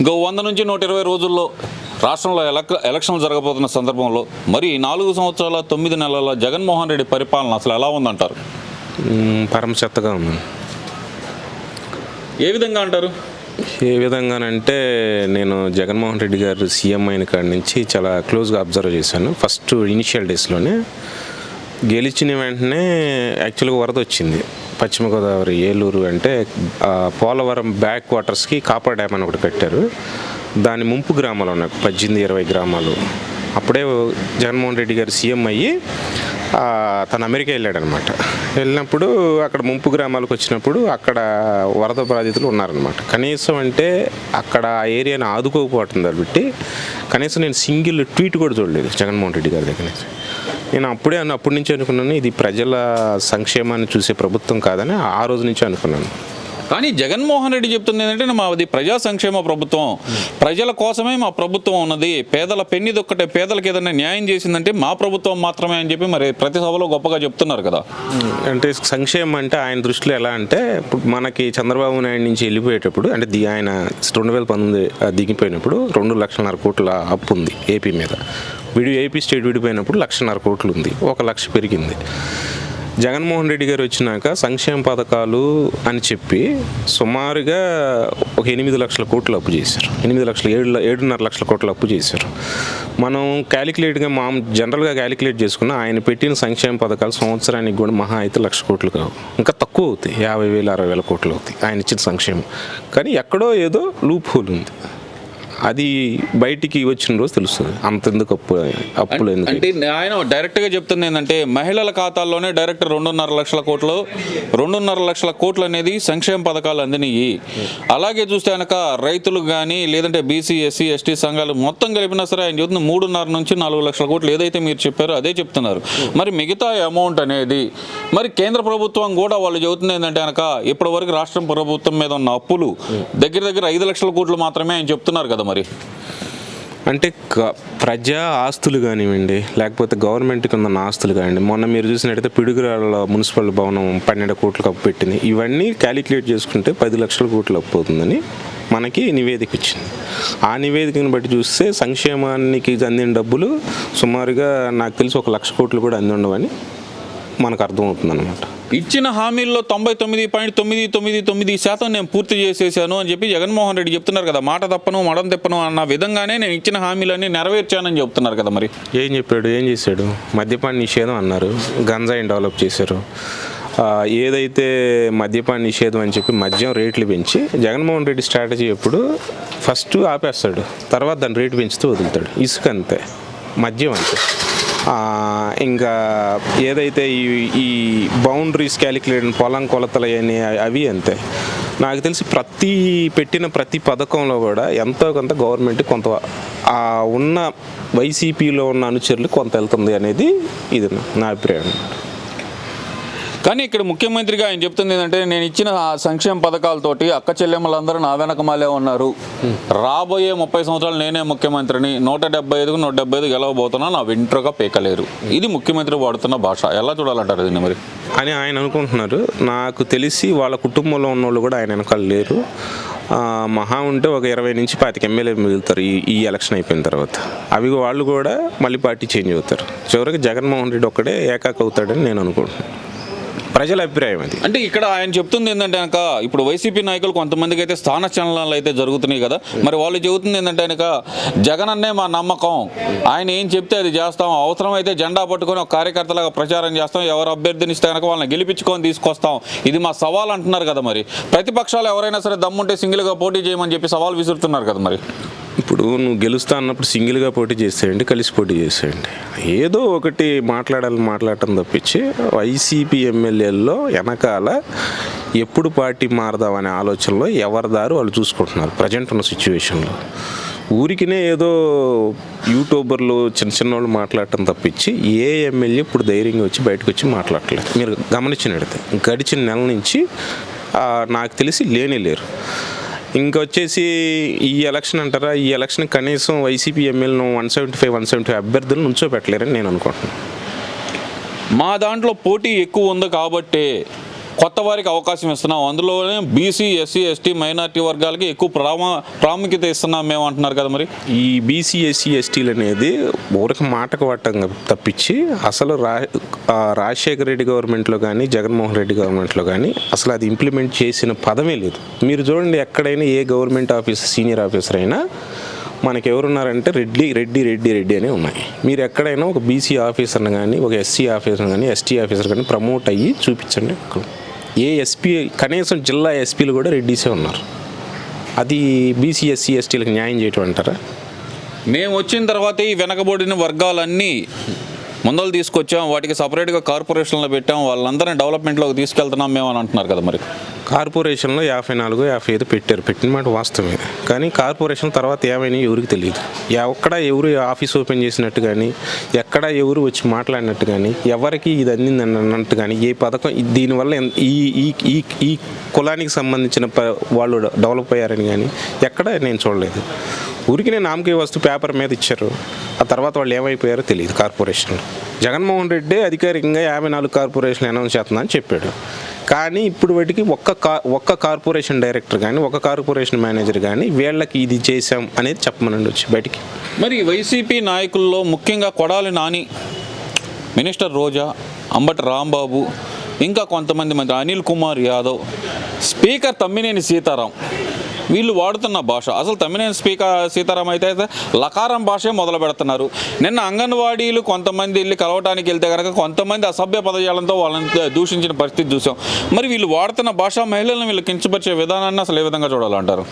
ఇంకో వంద నుంచి నూట ఇరవై రోజుల్లో రాష్ట్రంలో ఎలక్ ఎలక్షన్లు జరగబోతున్న సందర్భంలో మరి నాలుగు సంవత్సరాల తొమ్మిది నెలల జగన్మోహన్ రెడ్డి పరిపాలన అసలు ఎలా ఉందంటారు? పరమ చెత్తగా ఉంది. ఏ విధంగా అంటారు? ఏ విధంగానంటే నేను జగన్మోహన్ రెడ్డి గారు సీఎం అయిన కాడి నుంచి చాలా క్లోజ్గా అబ్జర్వ్ చేశాను. ఫస్ట్ ఇనిషియల్ డేస్లోనే గెలిచిన వెంటనే యాక్చువల్గా వరద వచ్చింది. పశ్చిమ గోదావరి ఏలూరు అంటే పోలవరం బ్యాక్ వాటర్స్కి కాపర్ డ్యామ్ అని ఒకటి కట్టారు. దాని ముంపు గ్రామాలు ఉన్నాయి. పద్దెనిమిది ఇరవై గ్రామాలు. అప్పుడే జగన్మోహన్ రెడ్డి గారు సీఎం అయ్యి తను అమెరికా వెళ్ళాడనమాట. వెళ్ళినప్పుడు అక్కడ ముంపు గ్రామాలకు వచ్చినప్పుడు అక్కడ వరద బాధితులు ఉన్నారనమాట. కనీసం అంటే అక్కడ ఆ ఏరియాని ఆదుకోకపోవటం కాబట్టి కనీసం నేను సింగిల్ ట్వీట్ కూడా చూడలేదు జగన్మోహన్ రెడ్డి గారి దగ్గర. నుంచి నేను అప్పుడే అన్న అప్పటి నుంచి అనుకున్నాను ఇది ప్రజల సంక్షేమాన్ని చూసే ప్రభుత్వం కాదని ఆ రోజు నుంచి అనుకున్నాను. కానీ జగన్మోహన్ రెడ్డి చెప్తుంది ఏంటంటే మాది ప్రజా సంక్షేమ ప్రభుత్వం. ప్రజల కోసమే మా ప్రభుత్వం ఉన్నది. పేదల పెన్నిదొక్కటే పేదలకు ఏదైనా న్యాయం చేసిందంటే మా ప్రభుత్వం మాత్రమే అని చెప్పి మరి ప్రతి సభలో గొప్పగా చెప్తున్నారు కదా. అంటే సంక్షేమం అంటే ఆయన దృష్టిలో ఎలా అంటే ఇప్పుడు మనకి చంద్రబాబు నాయుడు నుంచి వెళ్ళిపోయేటప్పుడు అంటే ది ఆయన రెండు వేల పంతొమ్మిది దిగిపోయినప్పుడు రెండు లక్షన్నర కోట్ల అప్పు ఉంది ఏపీ మీద. విడి ఏపీ స్టేట్ విడిపోయినప్పుడు లక్షన్నర కోట్లు ఉంది. ఒక లక్ష పెరిగింది. జగన్మోహన్ రెడ్డి గారు వచ్చినాక సంక్షేమ పథకాలు అని చెప్పి సుమారుగా ఒక ఎనిమిది లక్షల కోట్లు అప్పు చేశారు. ఎనిమిది లక్షల ఏడు ఏడున్నర లక్షల కోట్లు అప్పు చేశారు. మనం క్యాలిక్యులేట్గా మా జనరల్గా క్యాలిక్యులేట్ చేసుకున్న ఆయన పెట్టిన సంక్షేమ పథకాలు సంవత్సరానికి కూడా మహా అయితే లక్ష కోట్లు కావు. ఇంకా తక్కువ అవుతాయి. యాభై వేలు అరవై వేల కోట్లు అవుతాయి. ఆయన ఇచ్చిన సంక్షేమం. కానీ ఎక్కడో ఏదో లూప్ హోల్ ఉంది. అది బయటికి వచ్చిన రోజు తెలుస్తుంది. అంతెందుకు అప్పు అప్పులు ఎందుకు? అంటే ఆయన డైరెక్ట్గా చెప్తుంది ఏంటంటే మహిళల ఖాతాల్లోనే డైరెక్ట్ రెండున్నర లక్షల కోట్లు రెండున్నర లక్షల కోట్లు అనేది సంక్షేమ పథకాలు అందినయి అలాగే చూస్తే కనుక రైతులు కానీ లేదంటే బీసీ ఎస్సీ ఎస్టీ సంఘాలు మొత్తం కలిపినా సరే ఆయన చెబుతుంది మూడున్నర నుంచి నాలుగు లక్షల కోట్లు ఏదైతే మీరు చెప్పారో అదే చెప్తున్నారు. మరి మిగతా అమౌంట్ అనేది మరి కేంద్ర ప్రభుత్వం కూడా వాళ్ళు చెబుతుంది ఏంటంటే కనుక ఇప్పటి వరకు రాష్ట్రం ప్రభుత్వం మీద ఉన్న అప్పులు దగ్గర దగ్గర ఐదు లక్షల కోట్లు మాత్రమే ఆయన చెప్తున్నారు కదా మరి? అంటే ప్రజా ఆస్తులు కానివ్వండి లేకపోతే గవర్నమెంట్కి ఉన్న ఆస్తులు కానివ్వండి మొన్న మీరు చూసినట్టయితే పిడుగురాళ్ళ మున్సిపల్ భవనం పన్నెండు కోట్లకు అప్పు పెట్టింది. ఇవన్నీ క్యాలిక్యులేట్ చేసుకుంటే పది లక్షల కోట్లు అప్పు అవుతుందని మనకి నివేదిక ఇచ్చింది. ఆ నివేదికను బట్టి చూస్తే సంక్షేమానికి అందిన డబ్బులు సుమారుగా నాకు తెలిసి ఒక లక్ష కోట్లు కూడా అంది ఉండవని మనకు అర్థమవుతుంది అనమాట ఇచ్చిన హామీల్లో తొంభై తొమ్మిది పాయింట్ తొమ్మిది తొమ్మిది తొమ్మిది శాతం నేను పూర్తి చేసేసాను అని చెప్పి జగన్మోహన్ రెడ్డి చెప్తున్నారు కదా మాట తప్పను మడం తెప్పను అన్న విధంగానే నేను ఇచ్చిన హామీలన్నీ నెరవేర్చానని చెప్తున్నారు కదా మరి. ఏం చెప్పాడు ఏం చేశాడు? మద్యపాన నిషేధం అన్నారు గంజాయిని డెవలప్ చేశారు. ఏదైతే మద్యపాన నిషేధం అని చెప్పి మద్యం రేట్లు పెంచి జగన్మోహన్ రెడ్డి స్ట్రాటజీ ఎప్పుడు ఫస్ట్ ఆపేస్తాడు తర్వాత దాని రేటు పెంచుతూ వదులుతాడు. ఇసుక అంతే మద్యం అంతే. ఇంకా ఏదైతే ఈ ఈ బౌండరీస్ క్యాలిక్యులేట్ పొలం కొలతలు అని అవి అంతే. నాకు తెలిసి ప్రతి పెట్టిన ప్రతి పథకంలో కూడా ఎంతో కొంత గవర్నమెంట్ కొంత ఆ ఉన్న వైసీపీలో ఉన్న అనుచరులు కొంత వెళ్తుంది అనేది ఇది నా అభిప్రాయం. కానీ ఇక్కడ ముఖ్యమంత్రిగా ఆయన చెప్తుంది ఏంటంటే నేను ఇచ్చిన ఆ సంక్షేమ పథకాలతోటి అక్క చెల్లెమ్మలందరూ నా వెనకమాలే ఉన్నారు. రాబోయే ముప్పై సంవత్సరాలు నేనే ముఖ్యమంత్రిని. నూట డెబ్బై ఐదుకు నూట డెబ్బై ఐదు గెలవబోతున్నా నా వెంట్రుగా పీకలేరు. ఇది ముఖ్యమంత్రి వాడుతున్న భాష. ఎలా చూడాలంటారు దీన్ని మరి? అని ఆయన అనుకుంటున్నారు. నాకు తెలిసి వాళ్ళ కుటుంబంలో ఉన్న వాళ్ళు కూడా ఆయన వెనకాల లేరు. మహా ఉంటే ఒక ఇరవై నుంచి పాతిక ఎమ్మెల్యే మిగులుతారు ఈ ఈ ఎలక్షన్ అయిపోయిన తర్వాత. అవి వాళ్ళు కూడా మళ్ళీ పార్టీ చేంజ్ అవుతారు. చివరికి జగన్మోహన్ రెడ్డి ఒక్కడే ఏకాక అవుతాడని నేను అనుకుంటున్నాను. ప్రజల అభిప్రాయం అది. అంటే ఇక్కడ ఆయన చెప్తుంది ఏంటంటే కనుక ఇప్పుడు వైసీపీ నాయకులు కొంతమందికి అయితే స్థాన చలనాలు అయితే జరుగుతున్నాయి కదా. మరి వాళ్ళు చెబుతుంది ఏంటంటే కనుక జగన్ అన్నే మా నమ్మకం. ఆయన ఏం చెప్తే అది చేస్తాం. అవసరం అయితే జెండా పట్టుకొని ఒక కార్యకర్తలాగా ప్రచారం చేస్తాం. ఎవరు అభ్యర్థిని ఇస్తే కనుక వాళ్ళని గెలిపించుకొని తీసుకొస్తాం. ఇది మా సవాల్ అంటున్నారు కదా మరి. ప్రతిపక్షాలు ఎవరైనా సరే దమ్ముంటే సింగిల్గా పోటీ చేయమని చెప్పి సవాల్ విసురుతున్నారు కదా మరి. ఇప్పుడు నువ్వు గెలుస్తా అన్నప్పుడు సింగిల్గా పోటీ చేసేయండి కలిసి పోటీ చేసేయండి. ఏదో ఒకటి మాట్లాడాలని మాట్లాడటం తప్పించి వైసీపీ ఎమ్మెల్యేల్లో వెనకాల ఎప్పుడు పార్టీ మారదామనే ఆలోచనలో ఎవరిదారు వాళ్ళు చూసుకుంటున్నారు ప్రజెంట్ ఉన్న సిచ్యువేషన్లో. ఊరికినే ఏదో యూట్యూబర్లు చిన్న చిన్న వాళ్ళు మాట్లాడటం తప్పించి ఏ ఎమ్మెల్యే ఇప్పుడు ధైర్యంగా వచ్చి బయటకు వచ్చి మాట్లాడలేదు. మీరు గమనించినడితే గడిచిన నెల నుంచి నాకు తెలిసి లేనే లేరు. ఇంకొచ్చేసి ఈ ఎలక్షన్ అంటారా? ఈ ఎలక్షన్ కనీసం వైసీపీ ఎమ్మెల్యేను one seventy five one seventy five అభ్యర్థులు నుంచో పెట్టలేరని నేను అనుకుంటున్నాను. మా దాంట్లో పోటీ ఎక్కువ ఉంది కాబట్టే కొత్త వారికి అవకాశం ఇస్తున్నాం. అందులోనే బీసీ ఎస్సీ ఎస్టీ మైనారిటీ వర్గాలకి ఎక్కువ ప్రామా ప్రాముఖ్యత ఇస్తున్నాం మేము అంటున్నారు కదా మరి. ఈ బీసీ ఎస్సీ ఎస్టీలు అనేది ఊరికి మాటకు పట్టంగా తప్పించి అసలు రా రాజశేఖర రెడ్డి గవర్నమెంట్లో కానీ జగన్మోహన్ రెడ్డి గవర్నమెంట్లో కానీ అసలు అది ఇంప్లిమెంట్ చేసిన పదమే లేదు. మీరు చూడండి ఎక్కడైనా ఏ గవర్నమెంట్ ఆఫీసర్ సీనియర్ ఆఫీసర్ అయినా మనకి ఎవరున్నారంటే రెడ్డి రెడ్డి రెడ్డి రెడ్డి అనే ఉన్నాయి. మీరు ఎక్కడైనా ఒక బీసీ ఆఫీసర్ని కానీ ఒక ఎస్సీ ఆఫీసర్ని కానీ ఎస్టీ ఆఫీసర్ కానీ ప్రమోట్ అయ్యి చూపించండి ఏ ఎస్పీ కనీసం జిల్లా ఎస్పీలు కూడా రెడ్డీసే ఉన్నారు. అది బీసీ ఎస్సీ ఎస్టీలకు న్యాయం చేయటం అంటారా? మేము వచ్చిన తర్వాత ఈ వెనకబడిన వర్గాలన్నీ ముందలు తీసుకొచ్చాం వాటికి సపరేట్గా కార్పొరేషన్లో పెట్టాం వాళ్ళందరినీ డెవలప్మెంట్లోకి తీసుకెళ్తున్నాం మేము అని అంటున్నారు కదా మరి. కార్పొరేషన్లో యాభై నాలుగు యాభై ఐదు పెట్టారు పెట్టిన మాట వాస్తవమే. కానీ కార్పొరేషన్ తర్వాత ఏమైనా ఎవరికి తెలియదు. ఎక్కడ ఎవరు ఆఫీస్ ఓపెన్ చేసినట్టు కానీ ఎక్కడ ఎవరు వచ్చి మాట్లాడినట్టు కానీ ఎవరికి ఇది అందింది అన్నట్టు కానీ ఏ పథకం దీనివల్ల ఈ ఈ ఈ ఈ కులానికి సంబంధించిన ప- వాళ్ళు డెవలప్ అయ్యారని కానీ ఎక్కడ నేను చూడలేదు. ఊరికి నేను నామకే వస్తు పేపర్ మీద ఇచ్చారు. ఆ తర్వాత వాళ్ళు ఏమైపోయారో తెలియదు కార్పొరేషన్లో జగన్మోహన్ రెడ్డి అధికారికంగా యాభై నాలుగు కార్పొరేషన్లు అనౌన్స్ చేస్తుందని చెప్పాడు. కానీ ఇప్పుడు వాటికి ఒక్క కా ఒక్క కార్పొరేషన్ డైరెక్టర్ కానీ ఒక కార్పొరేషన్ మేనేజర్ కానీ వీళ్ళకి ఇది చేశాం అనేది చెప్పమనండి వచ్చి బయటికి. మరి వైసీపీ నాయకుల్లో ముఖ్యంగా కొడాలి నాని మినిస్టర్ రోజా అంబటి రాంబాబు ఇంకా కొంతమంది మంది అనిల్ కుమార్ యాదవ్ స్పీకర్ తమ్మినేని సీతారాం. వీళ్ళు వాడుతున్న భాష. అసలు తమ్మినేని స్పీకర్ సీతారాం అయితే అయితే లకారం భాషే మొదలు పెడుతున్నారు. నిన్న అంగన్వాడీలు కొంతమంది వెళ్ళి కలవటానికి వెళ్తే కనుక కొంతమంది అసభ్య పదజాలంతో వాళ్ళని దూషించిన పరిస్థితి చూసాం. మరి వీళ్ళు వాడుతున్న భాష మహిళలను వీళ్ళు కించపరిచే విధానాన్ని అసలు ఏ విధంగా చూడాలంటారు?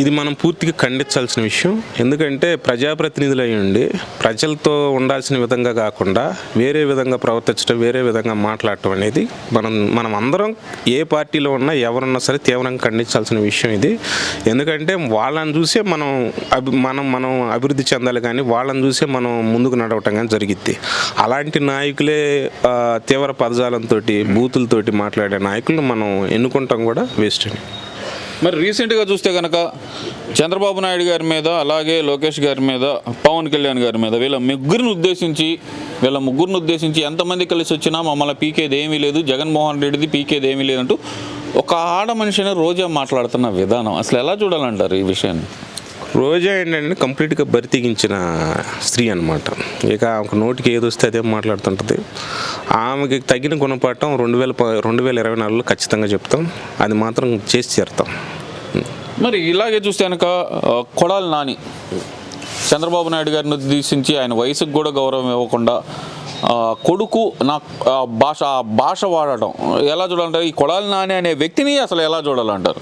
ఇది మనం పూర్తిగా ఖండించాల్సిన విషయం. ఎందుకంటే ప్రజాప్రతినిధులు అయి ఉండి ప్రజలతో ఉండాల్సిన విధంగా కాకుండా వేరే విధంగా ప్రవర్తించడం వేరే విధంగా మాట్లాడటం అనేది మనం మనం అందరం ఏ పార్టీలో ఉన్నా ఎవరున్నా సరే తీవ్రంగా ఖండించాల్సిన విషయం ఇది. ఎందుకంటే వాళ్ళని చూసే మనం అభి మనం మనం అభివృద్ధి చెందాలి కానీ వాళ్ళని చూసే మనం ముందుకు నడవటం కానీ జరిగిద్ది. అలాంటి నాయకులే తీవ్ర పదజాలంతో బూతులతోటి మాట్లాడే నాయకులను మనం ఎన్నుకుంటాం కూడా వేస్ట్ అండి. మరి రీసెంట్గా చూస్తే కనుక చంద్రబాబు నాయుడు గారి మీద అలాగే లోకేష్ గారి మీద పవన్ కళ్యాణ్ గారి మీద వీళ్ళ ముగ్గురిని ఉద్దేశించి వీళ్ళ ముగ్గురిని ఉద్దేశించి ఎంతమంది కలిసి వచ్చినా మమ్మల్ని పీకేది ఏమీ లేదు. జగన్మోహన్ రెడ్డిది పీకేది ఏమీ లేదంటూ ఒక ఆడ మనిషిని రోజా మాట్లాడుతున్న విధానం. అసలు ఎలా చూడాలంటారు ఈ విషయాన్ని? రోజా ఏంటంటే కంప్లీట్గా బరితెగించిన స్త్రీ అనమాట ఇక ఆమెకు నోటికి ఏది వస్తే అదే మాట్లాడుతుంటుంది. ఆమెకి తగిన గుణపాఠం రెండు వేల ప- రెండు వేల ఇరవై నాలుగులో ఖచ్చితంగా చెప్తాం. అది మాత్రం చేసి చేరుతాం మరి ఇలాగే చూస్తే కనుక కొడాలి నాని చంద్రబాబు నాయుడు గారిని ఉద్దేశించి ఆయన వయసుకు కూడా గౌరవం ఇవ్వకుండా కొడుకు నా భాష ఆ భాష వాడటం ఎలా చూడాలంటారు? ఈ కొడాలి నాని అనే వ్యక్తిని అసలు ఎలా చూడాలంటారు?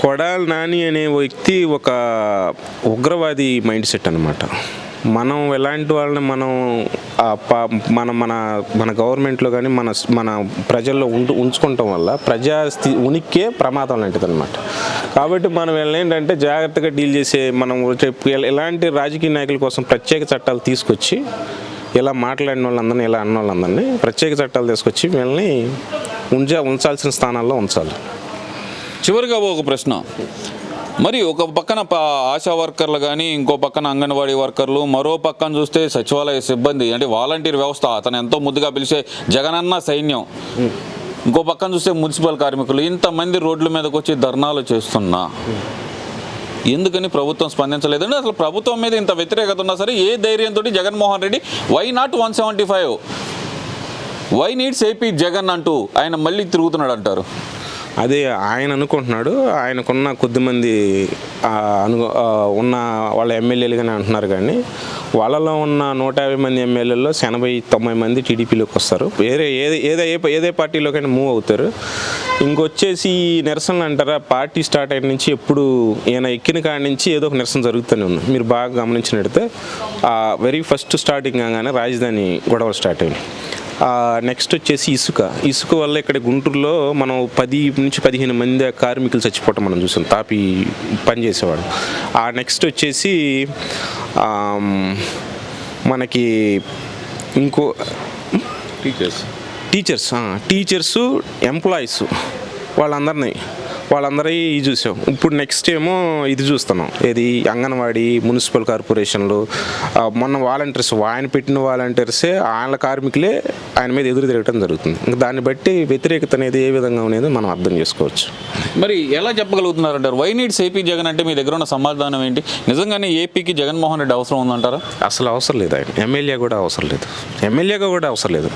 కొడాల్ నాని అనే వ్యక్తి ఒక ఉగ్రవాది మైండ్ సెట్ అనమాట మనం ఎలాంటి వాళ్ళని మనం మన మన మన గవర్నమెంట్లో కానీ మన మన ప్రజల్లో ఉంటు ఉంచుకోవటం వల్ల ప్రజా స్థి ఉనికే ప్రమాదం లాంటిది అనమాట కాబట్టి మనం వీళ్ళని ఏంటంటే జాగ్రత్తగా డీల్ చేసే మనం చెప్పు ఎలాంటి రాజకీయ నాయకుల కోసం ప్రత్యేక చట్టాలు తీసుకొచ్చి ఇలా మాట్లాడిన వాళ్ళందరినీ ఇలా అన్న వాళ్ళందరినీ ప్రత్యేక చట్టాలు తీసుకొచ్చి వీళ్ళని ఉంచా ఉంచాల్సిన స్థానాల్లో ఉంచాలి. చివరిగా ఒక ప్రశ్న. మరి ఒక పక్కన ఆశా వర్కర్లు కానీ ఇంకో పక్కన అంగన్వాడీ వర్కర్లు మరో పక్కన చూస్తే సచివాలయ సిబ్బంది అంటే వాలంటీర్ వ్యవస్థ అతను ఎంతో ముద్దుగా పిలిచే జగనన్న సైన్యం. ఇంకో పక్కన చూస్తే మున్సిపల్ కార్మికులు ఇంతమంది రోడ్ల మీదకి వచ్చి ధర్నాలు చేస్తున్నా. ఎందుకని ప్రభుత్వం స్పందించలేదండి? అసలు ప్రభుత్వం మీద ఇంత వ్యతిరేకత ఉన్నా సరే ఏ ధైర్యంతో Jaganmohan Reddy why not one seventy five why needs AP Jagan అంటూ ఆయన మళ్ళీ తిరుగుతున్నాడు అంటారు అదే ఆయన అనుకుంటున్నాడు. ఆయనకున్న కొద్దిమంది అను ఉన్న వాళ్ళ ఎమ్మెల్యేలు కానీ అంటున్నారు కానీ వాళ్ళలో ఉన్న నూట యాభై మంది ఎమ్మెల్యేల్లో ఎనభై తొంభై మంది టీడీపీలోకి వస్తారు. వేరే ఏదే ఏదే ఏ ఏదే పార్టీలోకైనా మూవ్ అవుతారు. ఇంకొచ్చేసి ఈ నిరసనలు అంటారా? పార్టీ స్టార్ట్ అయిన నుంచి ఎప్పుడు ఈయన ఎక్కిన కాడి నుంచి ఏదో ఒక నిరసన జరుగుతూనే ఉంది. మీరు బాగా గమనించినట్టే వెరీ ఫస్ట్ స్టార్టింగ్ కాగానే రాజధాని గొడవలు స్టార్ట్ అయినాయి. నెక్స్ట్ వచ్చేసి ఇసుక. ఇసుక వల్ల ఇక్కడ గుంటూరులో మనం పది నుంచి పదిహేను మంది కార్మికులు చచ్చిపోవటం మనం చూసాం. తాపి పని చేసేవాడు. ఆ నెక్స్ట్ వచ్చేసి మనకి ఇంకో టీచర్స్ టీచర్స్ టీచర్స్ ఎంప్లాయీస్ వాళ్ళందరినీ. వాళ్ళందరూ ఇది చూసాం. ఇప్పుడు నెక్స్ట్ ఏమో ఇది చూస్తున్నాం. ఇది అంగన్వాడీ మున్సిపల్ కార్పొరేషన్లు. మొన్న వాలంటీర్స్ ఆయన పెట్టిన వాలంటీర్సే వాళ్ళ కార్మికులే ఆయన మీద ఎదురు తిరగటం జరుగుతుంది. ఇంకా దాన్ని బట్టి వ్యతిరేకత అనేది ఏ విధంగా అనేది మనం అర్థం చేసుకోవచ్చు. మరి ఎలా చెప్పగలుగుతున్నారంటారు వై నీడ్స్ ఏపీ జగన్ అంటే మీ దగ్గర ఉన్న సమాధానం ఏంటి? నిజంగానే ఏపీకి జగన్మోహన్ రెడ్డి అవసరం ఉందంటారా? అసలు అవసరం లేదు ఆయన. ఎమ్మెల్యే కూడా అవసరం లేదు. ఎమ్మెల్యేగా కూడా అవసరం లేదు.